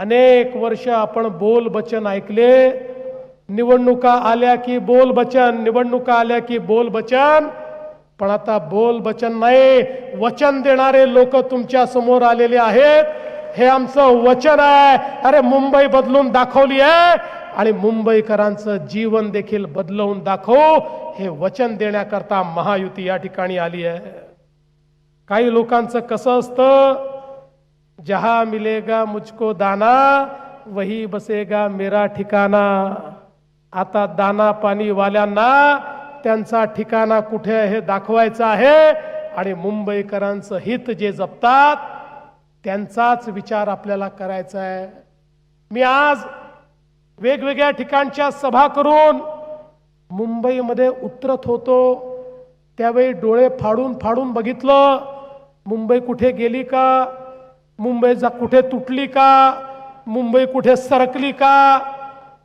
अनेक वर्ष आपण बोल बचन ऐकले. निवडणुका आल्या की बोल बचन निवडणुका आल्या की बोल बचन. पण आता बोल बचन नाही वचन देणारे लोक तुमच्यासमोर आलेले आहेत. हे आमचं वचन आहे. अरे मुंबई बदलून दाखवली आहे. आणि मुंबईकरांचं जीवन देखील बदलवून दाखवू. हे वचन देण्याकरता महायुती या ठिकाणी आली आहे. काही लोकांचं कसं असतं? जहा मिलेगा मुझको दाना वही बसेगा मेरा ठिकाणा आता दाना पाणी वाल्यांना त्यांचा ठिकाणा कुठे हे दाखवायचं आहे? आणि मुंबईकरांचं हित जे जपतात त्यांचाच विचार आपल्याला करायचा आहे. मी आज वेगवेगळ्या ठिकाणच्या सभा करून मुंबईमध्ये उतरत होतो. त्यावेळी डोळे फाडून फाडून बघितलं मुंबई कुठे गेली का? मुंबई जा कुठे तुटली का? मुंबई कुठे सरकली का?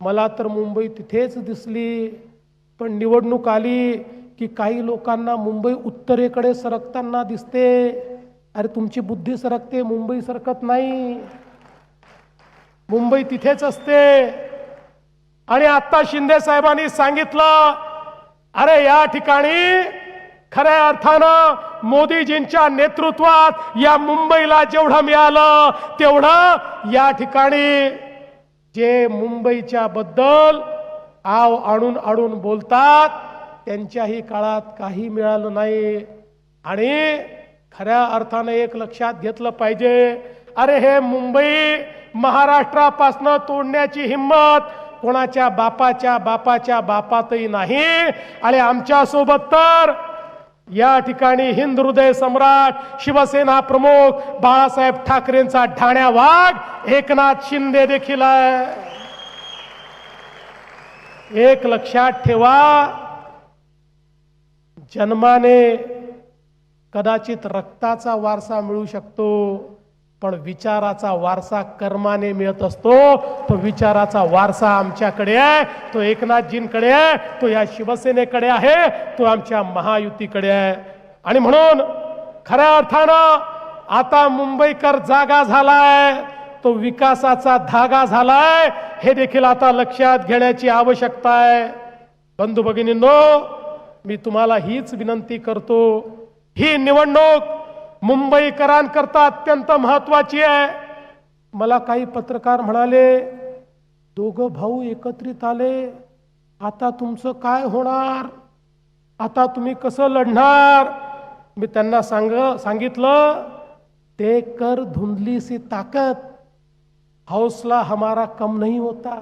मला तर मुंबई तिथेच दिसली. पण निवडणूक आली की काही लोकांना मुंबई उत्तरेकडे सरकताना दिसते. अरे तुमची बुद्धी सरकते मुंबई सरकत नाही. मुंबई तिथेच असते. आणि आता शिंदे साहेबांनी सांगितलं अरे या ठिकाणी खऱ्या अर्थानं मोदीजींच्या नेतृत्वात या मुंबईला जेवढं मिळालं तेवढं या ठिकाणी जे मुंबईच्या बद्दल आव आणून आणून बोलतात त्यांच्याही काळात काही मिळालं नाही. आणि खऱ्या अर्थानं एक लक्षात घेतलं पाहिजे अरे हे मुंबई महाराष्ट्रापासनं तोडण्याची हिंमत कोणाच्या बापाच्या बापाच्या बापातही नाही. आणि आमच्यासोबत तर या ठिकाणी हिंद हृदय सम्राट शिवसेना प्रमुख बाळासाहेब ठाकरेंचा ठाण्या वाघ एकनाथ शिंदे देखील आहे. एक लक्षात ठेवा जन्माने कदाचित रक्ताचा वारसा मिळू शकतो. पण विचाराचा वारसा कर्माने मिळत असतो. तो विचाराचा वारसा आमच्याकडे आहे. तो एकनाथजींकडे आहे. तो या शिवसेनेकडे आहे. तो आमच्या महायुतीकडे आहे. आणि म्हणून खऱ्या अर्थानं आता मुंबईकर जागा झालाय. तो विकासाचा धागा झालाय. हे देखील आता लक्षात घेण्याची आवश्यकता आहे. बंधू भगिनींनो मी तुम्हाला हीच विनंती करतो. ही निवडणूक मुंबईकरांकरता अत्यंत महत्वाची आहे. मला काही पत्रकार म्हणाले दोघं भाऊ एकत्रित आले आता तुमचं काय होणार? आता तुम्ही कसं लढणार? मी त्यांना सांग सांगितलं ते कर धुंदली सी ताकत हौसला हमारा कम नहीं होता.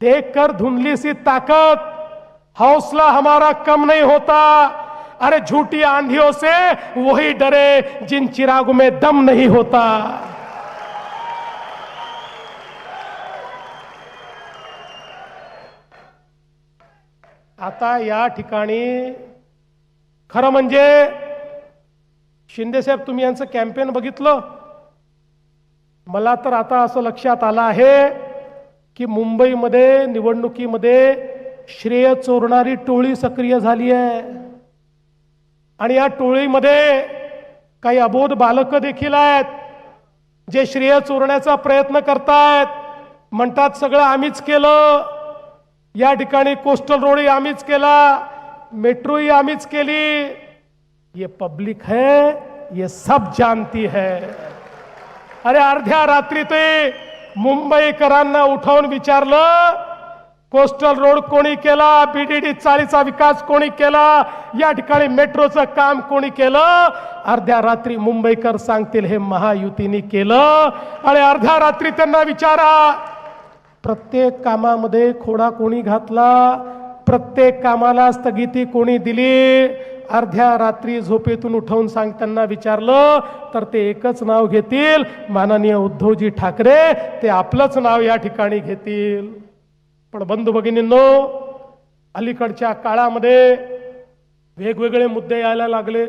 देख कर धुंधली सी ताकत हौसला हमारा कम नहीं होता. अरे झूठी आंधियों से वही डरे जिन चिराग में दम नहीं होता। आता या ठिकाणी खरं म्हणजे शिंदेसाहेब तुम्ही यांचं कॅम्पेन बघितलं? मला तर आता असं लक्षात आलं आहे की मुंबईमध्ये निवडणुकीमध्ये श्रेय चोरणारी टोळी सक्रिय झाली आहे. आणि या टोळीमध्ये काही अबोध बालकं देखील आहेत जे श्रेय चोरण्याचा प्रयत्न करतायत. म्हणतात सगळं आम्हीच केलं. या ठिकाणी कोस्टल रोडही आम्हीच केला. मेट्रोही आम्हीच केली. ये पब्लिक है ये सब जानती है. अरे अर्ध्या रात्री ते मुंबईकरांना उठवून विचारलं कोस्टल रोड कोणी केला? बीडीडी चाळीचा विकास कोणी केला? या ठिकाणी मेट्रोचं काम कोणी केलं? अर्ध्या रात्री मुंबईकर सांगतील हे महायुतीने केलं. आणि अर्ध्या रात्री त्यांना विचारा प्रत्येक कामामध्ये खोडा कोणी घातला? प्रत्येक कामाला स्थगिती कोणी दिली? अर्ध्या रात्री झोपेतून उठवून सांगताना विचारलं तर ते एकच नाव घेतील? माननीय उद्धवजी ठाकरे ते आपलंच नाव या ठिकाणी घेतील. पण बंधू भगिनींनो अलीकडच्या काळामध्ये वेगवेगळे मुद्दे यायला लागले.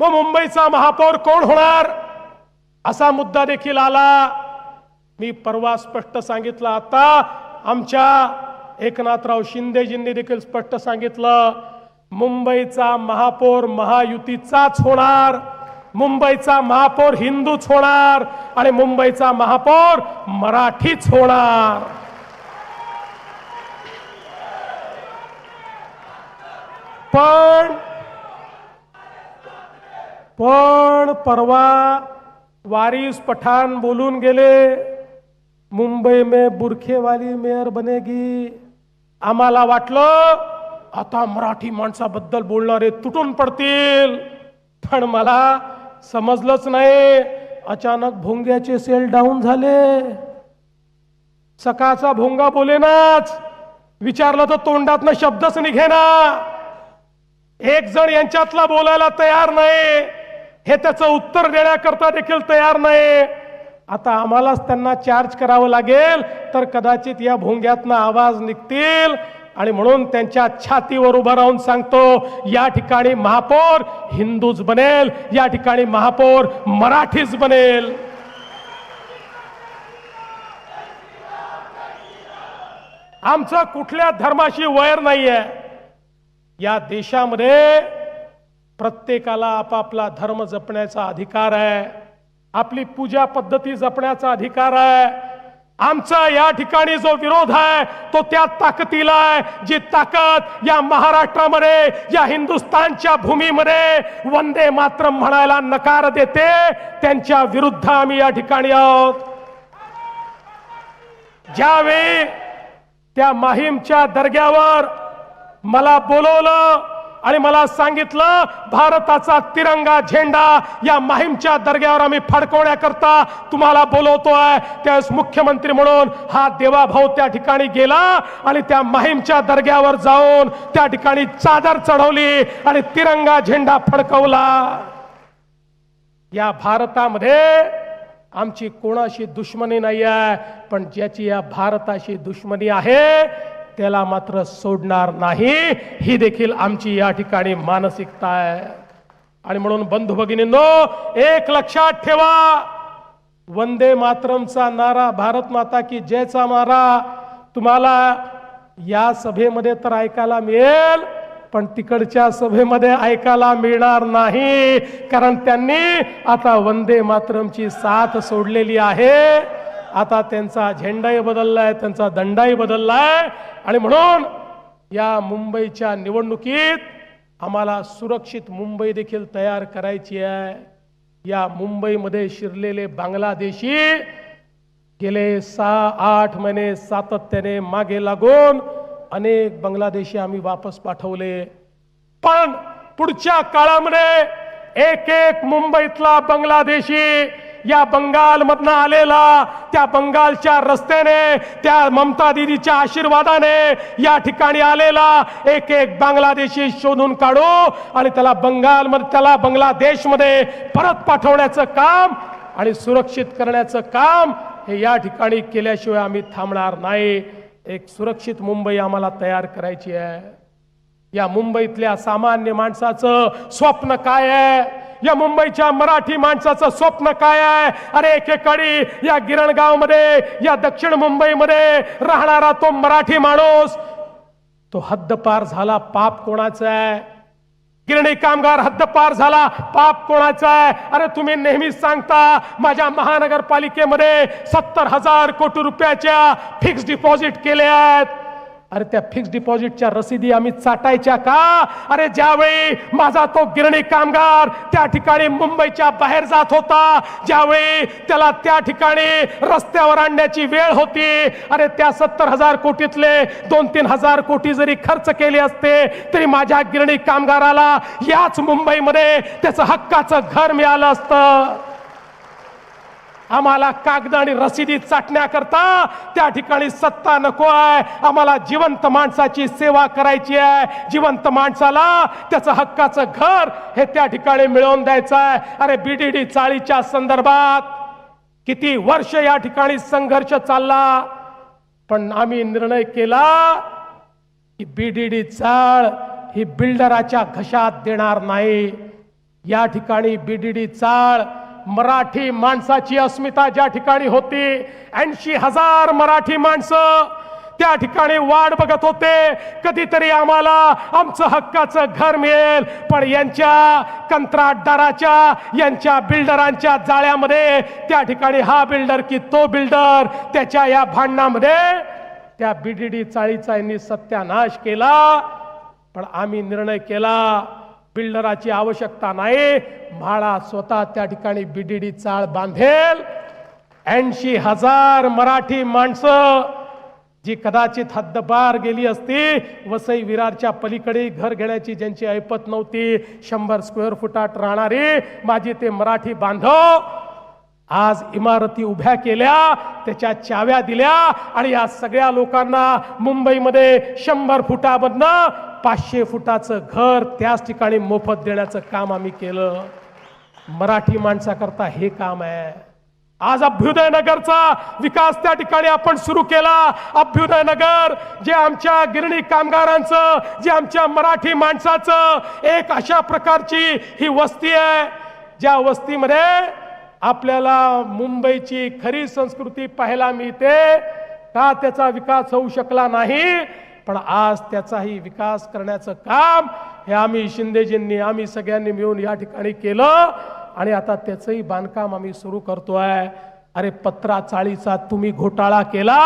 मग मुंबईचा महापौर कोण होणार? असा मुद्दा देखील आला. मी परवा स्पष्ट सांगितलं आता. आमच्या एकनाथराव शिंदेजींनी देखील स्पष्ट सांगितलं. मुंबईचा महापौर महायुतीचाच होणार. मुंबईचा महापौर हिंदूच होणार. आणि मुंबईचा महापौर मराठीच होणार. पण पण परवा वारिस पठाण बोलून गेले मुंबई में बुरखेवाली मेयर बनेगी. आम्हाला वाटलं आता मराठी माणसाबद्दल बोलणारे तुटून पडतील. पण मला समजलंच नाही अचानक भोंग्याचे सेल डाऊन झाले. सकाळचा भोंगा बोलेनाच. विचारलं तर तोंडातनं शब्दच निघेना. एक जण यांच्यातला बोलायला तयार नाही. हे त्याचं उत्तर देण्याकरता देखील तयार नाही. आता आम्हालाच त्यांना चार्ज करावं लागेल तर कदाचित या भोंग्यातनं आवाज निघतील. आणि म्हणून त्यांच्या छातीवर उभं राहून सांगतो या ठिकाणी महापौर हिंदूच बनेल या ठिकाणी महापौर मराठीच बनेल. आमचं कुठल्या धर्माशी वैर नाहीये. या देशामध्ये प्रत्येकाला आपापला धर्म जपण्याचा अधिकार आहे. आपली पूजा पद्धती जपण्याचा अधिकार आहे. आमचा या ठिकाणी जो विरोध आहे तो त्या ताकदीला आहे. जी ताकद या महाराष्ट्रामध्ये या हिंदुस्थानच्या भूमीमध्ये वंदे मातरम म्हणायला नकार देते त्यांच्या विरुद्ध आम्ही या ठिकाणी आहोत. ज्यावेळी त्या माहीमच्या दर्ग्यावर मला बोलवलं आणि मला सांगितलं भारताचा तिरंगा झेंडा या माहीमच्या दर्ग्यावर आम्ही फडकवण्याकरता तुम्हाला बोलवतोय. त्यावेळेस मुख्यमंत्री म्हणून हा देवाभाऊ त्या ठिकाणी गेला आणि त्या माहीमच्या दर्ग्यावर जाऊन त्या ठिकाणी चादर चढवली आणि तिरंगा झेंडा फडकवला. या भारतामध्ये आमची कोणाशी दुश्मनी नाही आहे पण ज्याची या भारताशी दुश्मनी आहे त्याला मात्र सोडणार नाही. ही देखील आमची या ठिकाणी मानसिकता आहे. आणि म्हणून बंधू भगिनींनो एक लक्षात ठेवा. वंदे मातरमचा नारा भारत माता की जयचा नारा तुम्हाला या सभेमध्ये तर ऐकायला मिळेल पण तिकडच्या सभेमध्ये ऐकायला मिळणार नाही. कारण त्यांनी आता वंदे मातरमची साथ सोडलेली आहे. आता त्यांचा झेंडाही बदललाय त्यांचा दंडाही बदललाय. आणि म्हणून या मुंबईच्या निवडणुकीत आम्हाला सुरक्षित मुंबई देखील तयार करायची आहे. या मुंबईमध्ये शिरलेले बांगलादेशी गेले सहा आठ महिने सातत्याने मागे लागून अनेक बांगलादेशी आम्ही वापस पाठवले. पण पुढच्या काळामध्ये एक एक मुंबईतला बांगलादेशी या बंगाल मधनं आलेला त्या बंगालच्या रस्त्याने त्या ममता दिदीच्या आशीर्वादाने या ठिकाणी आलेला एक एक बांगलादेशी शोधून काढू आणि त्याला बंगाल मध्ये त्याला बांगलादेशमध्ये परत पाठवण्याचं काम आणि सुरक्षित करण्याचं काम हे या ठिकाणी केल्याशिवाय आम्ही थांबणार नाही. एक सुरक्षित मुंबई आम्हाला तयार करायची आहे. या मुंबईतल्या सामान्य माणसाचं स्वप्न काय आहे? या मुंबईच्या मराठी माणसाचं स्वप्न काय आहे? अरे एकेकाळी या गिरणगावमध्ये या दक्षिण मुंबईमध्ये राहणारा तो मराठी माणूस तो हद्दपार झाला पाप कोणाचा आहे? गिरणी कामगार हद्दपार झाला पाप कोणाचा आहे? अरे तुम्ही नेहमीच सांगता माझ्या महानगरपालिकेमध्ये सत्तर हजार कोटी रुपयाच्या फिक्स डिपॉझिट केले आहेत. अरे त्या फिक्स डिपॉझिटच्या रसीदी आम्ही चाटायच्या का? अरे ज्यावेळी माझा तो गिरणी कामगार त्या ठिकाणी मुंबईच्या बाहेर जात होता ज्यावेळी त्याला त्या ठिकाणी रस्त्यावर आणण्याची वेळ होती अरे त्या सत्तर हजार कोटीतले दोन तीन हजार कोटी जरी खर्च केले असते तरी माझ्या गिरणी कामगाराला याच मुंबईमध्ये त्याचं हक्काचं घर मिळालं असतं. आम्हाला कागद आणि रसिदी चाटण्याकरता त्या ठिकाणी सत्ता नको आहे. आम्हाला जिवंत माणसाची सेवा करायची आहे. जिवंत माणसाला त्याचं हक्काचं घर हे त्या ठिकाणी मिळवून द्यायचं आहे. अरे बीडीडी चाळीच्या संदर्भात किती वर्ष या ठिकाणी संघर्ष चालला? पण आम्ही निर्णय केला की बीडीडी चाळ ही बिल्डराच्या घशात देणार नाही. या ठिकाणी बीडीडी चाळ मराठी माणसाची अस्मिता ज्या ठिकाणी होती ऐंशी हजार मराठी माणसं त्या ठिकाणी वाट बघत होते. कधीतरी आम्हाला आमचं हक्काचं घर मिळेल. पण यांच्या कंत्राटदाराच्या यांच्या बिल्डरांच्या जाळ्यामध्ये त्या ठिकाणी हा बिल्डर की तो बिल्डर त्याच्या या भांडणामध्ये त्या बीडीडी चाळीचा यांनी सत्यानाश केला. पण आम्ही निर्णय केला बिल्डराची आवश्यकता नाही. म्हाळा स्वतः त्या ठिकाणी बीडीडी चाळ बांधेल. ऐंशी हजार मराठी माणसं जी कदाचित हद्दपार गेली असती वसई विरारच्या पलीकडे घर घेण्याची ज्यांची ऐपत नव्हती शंभर स्क्वेअर फुटात राहणारी माझी ते मराठी बांधव आज इमारती उभ्या केल्या त्याच्या चाव्या दिल्या आणि या सगळ्या लोकांना मुंबईमध्ये शंभर फुटामधनं पाचशे फुटाचं घर त्याच ठिकाणी मोफत देण्याचं काम आम्ही केलं. मराठी माणसाकरता हे काम आहे. आज अभ्युदय नगरचा विकास त्या ठिकाणी आपण सुरू केला. अभ्युदय नगर जे आमच्या गिरणी कामगारांचं जे आमच्या मराठी माणसाचं एक अशा प्रकारची ही वस्ती आहे. ज्या वस्तीमध्ये आपल्याला मुंबईची खरी संस्कृती पाहायला मिळते. का त्याचा विकास होऊ शकला नाही? पण आज त्याचाही विकास करण्याचं काम हे आम्ही शिंदेजींनी आम्ही सगळ्यांनी मिळून या ठिकाणी केलं आणि आता त्याचंही बांधकाम आम्ही सुरू करतो आहे अरे पत्रा चाळीचा तुम्ही घोटाळा केला.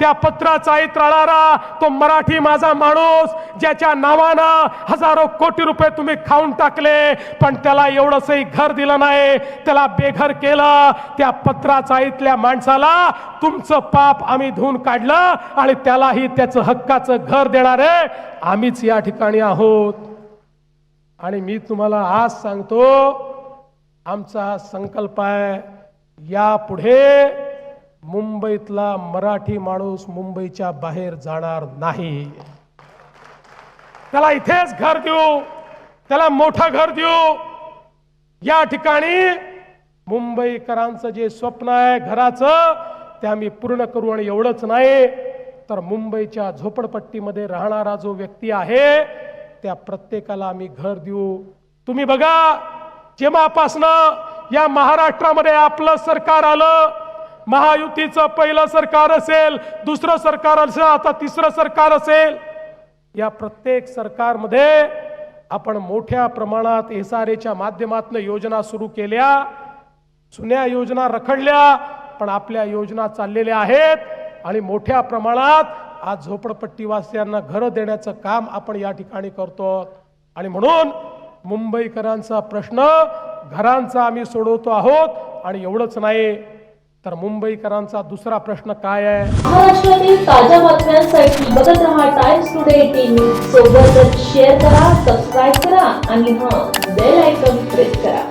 त्या पत्रा चाळीत राहणारा तो मराठी माझा माणूस ज्याच्या नावानं हजारो कोटी रुपये तुम्ही खाऊन टाकले पण त्याला एवढंसही घर दिलं नाही. त्याला बेघर केलं. त्या पत्रा चाळीतल्या माणसाला तुमचं पाप आम्ही धुवून काढलं आणि त्यालाही त्याचं हक्काचं घर देणारे आम्हीच या ठिकाणी आहोत. आणि मी तुम्हाला आज सांगतो आमचा संकल्प आहे यापुढे मुंबईतला मराठी माणूस मुंबईच्या बाहेर जाणार नाही. त्याला इथेच घर देऊ त्याला मोठं घर देऊ. या ठिकाणी मुंबईकरांचं जे स्वप्न आहे घराचं ते आम्ही पूर्ण करू आणि एवढंच नाही तर मुंबईच्या झोपडपट्टीमध्ये राहणारा जो व्यक्ती आहे त्या प्रत्येकाला आम्ही घर देऊ. तुम्ही बघा जेव्हापासनं या महाराष्ट्रामध्ये आपलं सरकार आलं. महायुतीचं पहिलं सरकार असेल दुसरं सरकार असेल आता तिसरं सरकार असेल. या प्रत्येक सरकारमध्ये आपण मोठ्या प्रमाणात एस आर एच्या माध्यमातून योजना सुरू केल्या. जुन्या योजना रखडल्या पण आपल्या योजना चाललेल्या आहेत. आणि मोठ्या प्रमाणात आज झोपडपट्टीवासियांना घरं देण्याचं काम आपण या ठिकाणी करतो आणि म्हणून मुंबईकरांचा प्रश्न घरांचा आम्ही सोडवतो आहोत आणि एवढंच नाही तर मुंबईकरांचा दुसरा प्रश्न काय आहे? महाराष्ट्रातील ताज्या बातम्यांसाठी बघत रहा टाइम्स टुडे टीव्ही सोबतच शेअर करा सबस्क्राईब करा आणि हा बेल आयकॉन प्रेस करा.